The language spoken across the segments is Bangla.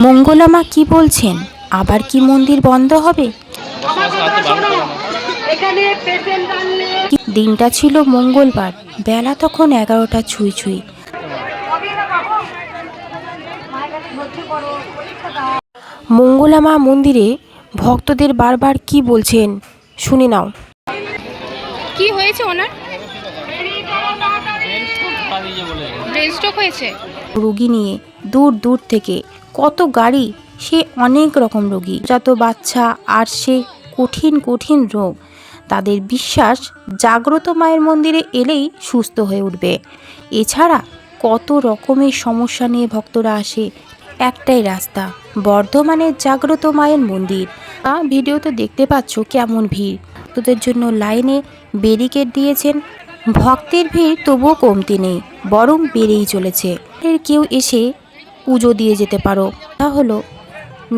মঙ্গলামা কি বলছেন? আবার কি মন্দির বন্ধ হবে? দিনটা ছিল মঙ্গলবার। বেলা তখন এগারোটা ছুঁই ছুঁই। মঙ্গলামা মন্দিরে ভক্তদের বারবার কি বলছেন শুনে নাও। কি হয়েছে ওনার? রুগী নিয়ে দূর দূর থেকে কত গাড়ি, সে অনেক রকম রোগী। যত বাচ্চা আর সে কঠিন কঠিন রোগ। তাদের বিশ্বাস জাগ্রত মায়ের মন্দিরে এলেই সুস্থ হয়ে উঠবে। এছাড়া কত রকমের সমস্যা নিয়ে ভক্তরা আসে, একটাই রাস্তা বর্ধমানের জাগ্রত মায়ের মন্দির। তা ভিডিওতে দেখতে পাচ্ছ কেমন ভিড়। তোদের জন্য লাইনে ব্যারিকেড দিয়েছেন। ভক্তের ভিড় তবুও কমতি নেই, বরং বেড়েই চলেছে। কেউ এসে পুজো দিয়ে যেতে পারো। তা হলো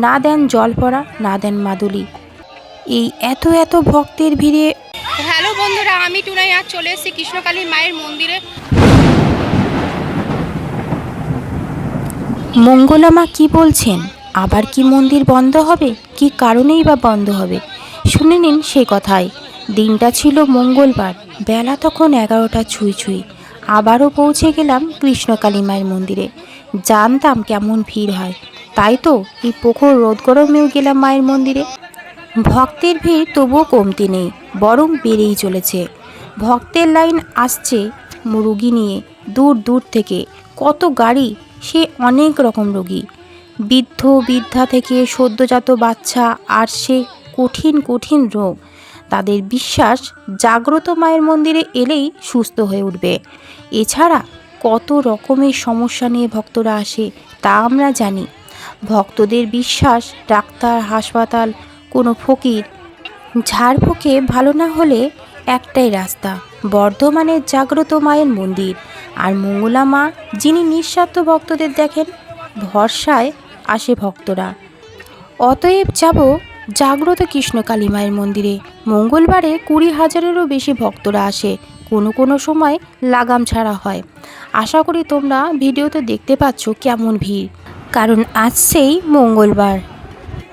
না দেন জল পড়া না দেন মাদুলি। এই এত এত ভক্তের ভিড়ে হ্যালো বন্ধুরা আমি টুনাই আজ চলে এসেছি কৃষ্ণকালী মায়ের মন্দিরে। মঙ্গলামা কি বলছেন? আবার কি মন্দির বন্ধ হবে? কি কারণেই বা বন্ধ হবে? শুনে নিন সে কথাই। দিনটা ছিল মঙ্গলবার বেলা তখন এগারোটা ছুঁই ছুঁই। আবারও পৌঁছে গেলাম কৃষ্ণকালী মায়ের মন্দিরে। জানতাম কেমন ভিড় হয়। তাই তো এই পুকুর রোদ গরমেও গেলাম মায়ের মন্দিরে। ভক্তের ভিড় তবুও কমতি নেই, বরং বেড়েই চলেছে। ভক্তের লাইন আসছে রুগী নিয়ে, দূর দূর থেকে। কত গাড়ি, সে অনেক রকম রোগী। বৃদ্ধ, বৃদ্ধা থেকে সদ্যজাত বাচ্চা, আর সে কঠিন কঠিন রোগ। তাদের বিশ্বাস জাগ্রত মায়ের মন্দিরে এলেই সুস্থ হয়ে উঠবে। এছাড়া কত রকমের সমস্যা নিয়ে ভক্তরা আসে তা আমরা জানি। ভক্তদের বিশ্বাস, ডাক্তার, হাসপাতাল, কোনো ফকির ঝাড়ফুঁকে ভালো না হলে একটাই রাস্তা, বর্ধমানের জাগ্রত মায়ের মন্দির। আর মঙ্গলা মা, যিনি নিঃস্বার্থ ভক্তদের দেখেন, ভরসায় আসে ভক্তরা। অতএব যাব জাগ্রত কৃষ্ণকালী মায়ের মন্দিরে। মঙ্গলবারে কুড়ি হাজারেরও বেশি ভক্তরা আসে। কোনো কোনো সময় লাগাম ছাড়া হয়। আশা করি তোমরা ভিডিওতে দেখতে পাচ্ছ কেমন ভিড়। কারণ আজ সেই মঙ্গলবার।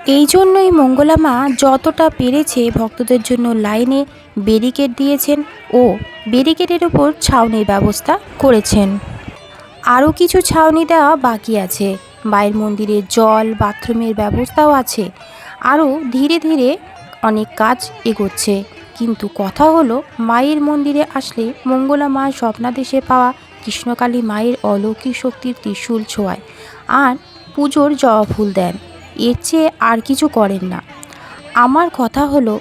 এই জন্যই মঙ্গলা মা যতটা পেরেছে ভক্তদের জন্য লাইনে ব্যারিকেড দিয়েছেন ও ব্যারিকেডের ওপর ছাউনির ব্যবস্থা করেছেন। আরও কিছু ছাউনি দেওয়া বাকি আছে। মায়ের মন্দিরে জল, বাথরুমের ব্যবস্থাও আছে। আরও ধীরে ধীরে অনেক কাজ এগোচ্ছে। কিন্তু কথা হলো, মায়ের মন্দিরে আসলে মঙ্গলা মা স্বপ্নাদেশে পাওয়া কৃষ্ণকালী মায়ের অলৌকিক শক্তির ত্রিশূল ছোঁয়ায় আর পুজোর জবা ফুল দেন। এর চেয়ে আর কিছু করেন না। আমার কথা হলো,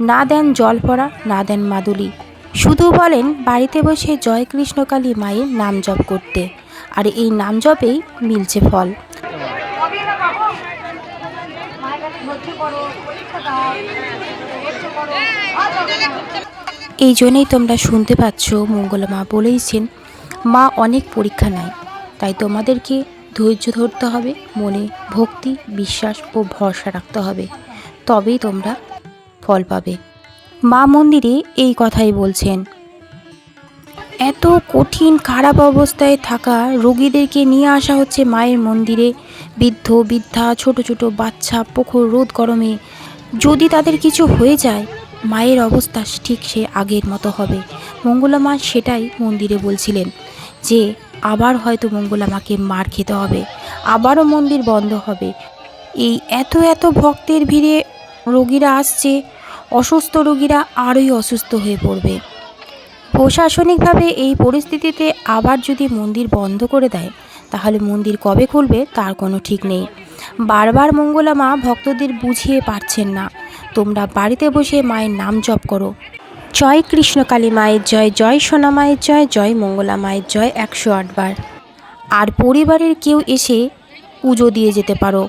না দেন জল পড়া না দেন মাদুলি। শুধু বলেন বাড়িতে বসে জয় কৃষ্ণকালী মায়ের নাম জপ করতে। আর এই নাম জপেই মিলছে ফল। এই জন্যই তোমরা শুনতে পাচ্ছ, মঙ্গল মা বলেইছেন, মা, অনেক পরীক্ষা নেয় তাই তোমাদেরকে ধৈর্য ধরতে হবে, মনে ভক্তি, বিশ্বাস ও ভরসা রাখতে হবে। তবেই তোমরা ফল পাবে। মা মন্দিরে এই কথাই বলছেন, এত কঠিন, খারাপ অবস্থায় থাকা রোগীদেরকে নিয়ে আসা হচ্ছে মায়ের মন্দিরে। বৃদ্ধ, বৃদ্ধা, ছোট ছোট বাচ্চা, পুকুর, রোদ গরমে যদি তাদের কিছু হয়ে যায়, মায়ের অবস্থা ঠিক সে আগের মতো হবে। মঙ্গলা মা সেটাই মন্দিরে বলছিলেন যে, আবার হয়তো মঙ্গলা মাকে মার খেতে হবে। আবারও মন্দির বন্ধ হবে। এই এত এত ভক্তের ভিড়ে রোগীরা আসছে, অসুস্থ রোগীরা আরোই অসুস্থ হয়ে পড়বে। প্রশাসনিকভাবে এই পরিস্থিতিতে আবার যদি মন্দির বন্ধ করে দেয় তাহলে মন্দির কবে খুলবে তার কোনো ঠিক নেই। বারবার মঙ্গলা মা ভক্তদের বুঝিয়ে পারছেন না। তোমরা বাড়িতে বসে মায়ের নাম জপ করো। জয় কৃষ্ণকালী মায়ের জয় জয় সোনা মায়ের জয় জয় মঙ্গলা মায়ের জয় একশো আটবার আর পরিবারের কেউ এসে পুজো দিয়ে যেতে পারো।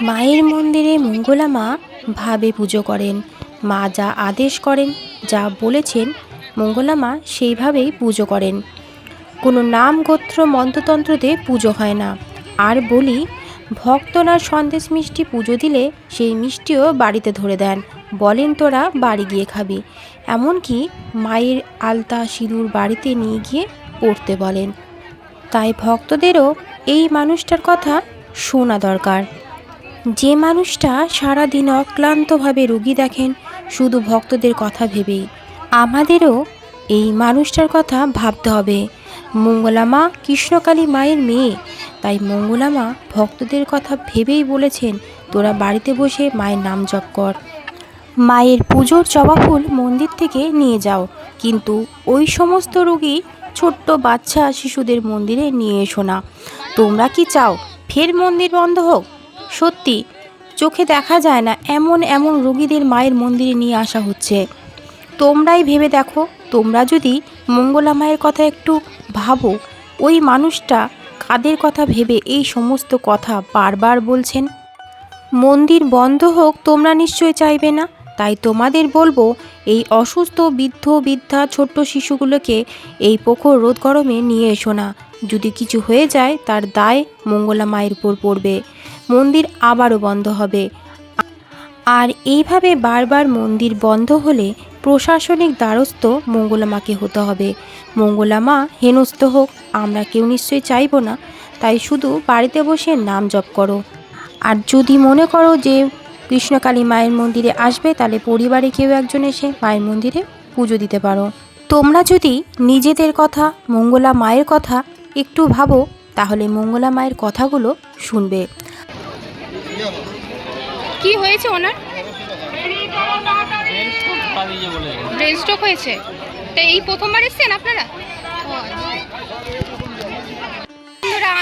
মায়ের মন্দিরে মঙ্গলা মা ভাবে পুজো করেন। মা যা আদেশ করেন, যা বলেছেন, মঙ্গলা মা সেইভাবেই পুজো করেন। কোনো নাম গোত্র মন্ত্রতন্ত্রতে পুজো হয় না। আর বলি ভক্তনার সন্দেশ মিষ্টি পুজো দিলে সেই মিষ্টিও বাড়িতে ধরে দেন। বলেন তোরা, বাড়ি গিয়ে খাবি। এমনকি মায়ের আলতা সিঁদুর বাড়িতে নিয়ে গিয়ে পড়তে বলেন। তাই ভক্তদেরও এই মানুষটার কথা শোনা দরকার। যে মানুষটা সারাদিন অক্লান্তভাবে রুগী দেখেন, শুধু ভক্তদের কথা ভেবেই। আমাদেরও এই মানুষটার কথা ভাবতে হবে। মঙ্গলামা কৃষ্ণকালী মায়ের মেয়ে। তাই মঙ্গলামা ভক্তদের কথা ভেবেই বলেছেন, তোরা বাড়িতে বসে মায়ের নাম জপ কর। মায়ের পুজোর জবা ফুল মন্দির থেকে নিয়ে যাও। কিন্তু ওই সমস্ত রোগী ছোট্ট বাচ্চা শিশুদের মন্দিরে নিয়ে এসো না। তোমরা কি চাও ফের মন্দির বন্ধ হোক? সত্যি, চোখে দেখা যায় না এমন এমন রোগীদের মায়ের মন্দিরে নিয়ে আসা হচ্ছে। তোমরাই ভেবে দেখো, তোমরা যদি মঙ্গলা মায়ের কথা একটু ভাবো ওই মানুষটা কাদের কথা ভেবে এই সমস্ত কথা বারবার বলছেন? মন্দির বন্ধ হোক, তোমরা নিশ্চয় চাইবে না? তাই তোমাদের বলব, এই অসুস্থ, বৃদ্ধ, বৃদ্ধা, ছোট্ট শিশুগুলোকে এই প্রখর রোদ গরমে নিয়ে এসো না। যদি কিছু হয়ে যায়, তার দায় মঙ্গলা মায়ের উপর পড়বে। মন্দির আবারও বন্ধ হবে। আর এইভাবে বারবার মন্দির বন্ধ হলে প্রশাসনিক দ্বারস্থ মঙ্গলামাকে হতে হবে। মঙ্গলামা, হেনস্থ হোক, আমরা কেউ নিশ্চয়ই চাইব না, তাই শুধু বাড়িতে বসে নাম জপ করো। আর যদি মনে করো যে কৃষ্ণকালী মায়ের মন্দিরে আসবে, তাহলে পরিবারে কেউ একজন এসে মায়ের মন্দিরে পুজো দিতে পারো। তোমরা যদি নিজেদের কথা, মঙ্গলা মায়ের কথা একটু ভাবো, তাহলে মঙ্গলা মায়ের কথাগুলো শুনবে। কি হয়েছে ওনার? ব্রেন স্ট্রোক হয়েছে? তা এই প্রথমবার এসেছেন আপনারা।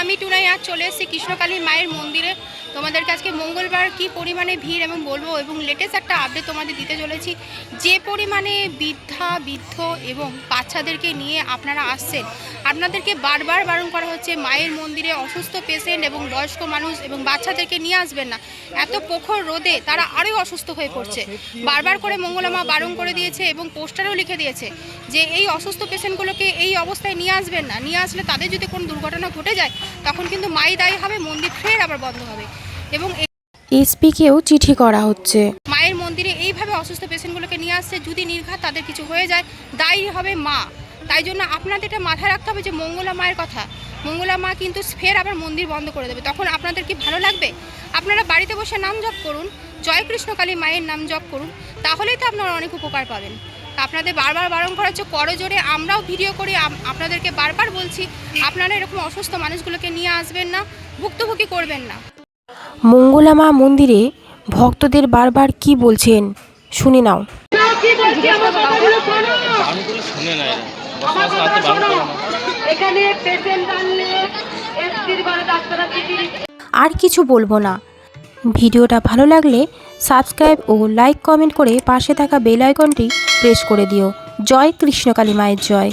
আমি টুনাই আজ চলে এসেছি কৃষ্ণকালী মায়ের মন্দিরে। তোমাদেরকে আজকে মঙ্গলবার কি পরিমাণে ভিড় এবং বলব, এবং লেটেস্ট একটা আপডেট তোমাদের দিতে চলেছি। যে পরিমাণে বৃদ্ধা, বৃদ্ধ এবং বাচ্চাদেরকে নিয়ে আপনারা আসছেন, আপনাদেরকে বারবার বারণ করা হচ্ছে, মায়ের মন্দিরে অসুস্থ পেশেন্ট এবং বয়স্ক মানুষ এবং বাচ্চাদেরকে নিয়ে আসবেন না। এত প্রখর রোদে তারা আরও অসুস্থ হয়ে পড়ছে। বারবার করে মঙ্গলামা বারণ করে দিয়েছে এবং পোস্টারও লিখে দিয়েছে যে, এই অসুস্থ পেশেন্টগুলোকে এই অবস্থায় নিয়ে আসবেন না। নিয়ে আসলে তাদের যদি কোনো দুর্ঘটনা ঘটে যায়, তখন কিন্তু মাই দায়ী হবে, মন্দির ফের আবার বন্ধ হবে। এবং এসপিকেও চিঠি করা হচ্ছে। মায়ের মন্দিরে এইভাবে অসুস্থ পেশেন্টগুলোকে নিয়ে আসছে যদি নির্ঘাত তাদের কিছু হয়ে যায় দায়ী হবে মা। তাই জন্য আপনাদের এটা মাথায় রাখতে হবে যে মঙ্গলা মায়ের কথা। মঙ্গলা মা কিন্তু ফের আবার মন্দির বন্ধ করে দেবে। তখন আপনাদের কি ভালো লাগবে? আপনারা বাড়িতে বসে নাম জপ করুন জয় কৃষ্ণকালী মায়ের নাম জপ করুন তাহলেই তো আপনারা অনেক উপকার পাবেন। তা আপনাদের বারবার বারণ করা হচ্ছে করজোরে আমরাও ভিডিও করে আপনাদেরকে বারবার বলছি আপনারা এরকম অসুস্থ মানুষগুলোকে নিয়ে আসবেন না ভুক্তভোগী করবেন না। মঙ্গলামা মন্দিরে ভক্তদের বারবার কি বলছেন, শুনে নাও। আর কিছু বলব না। ভিডিওটা ভালো লাগলে সাবস্ক্রাইব ও লাইক কমেন্ট করে পাশে থাকা বেল আইকনটি প্রেস করে দিও। জয় কৃষ্ণকালী মায়ের জয়।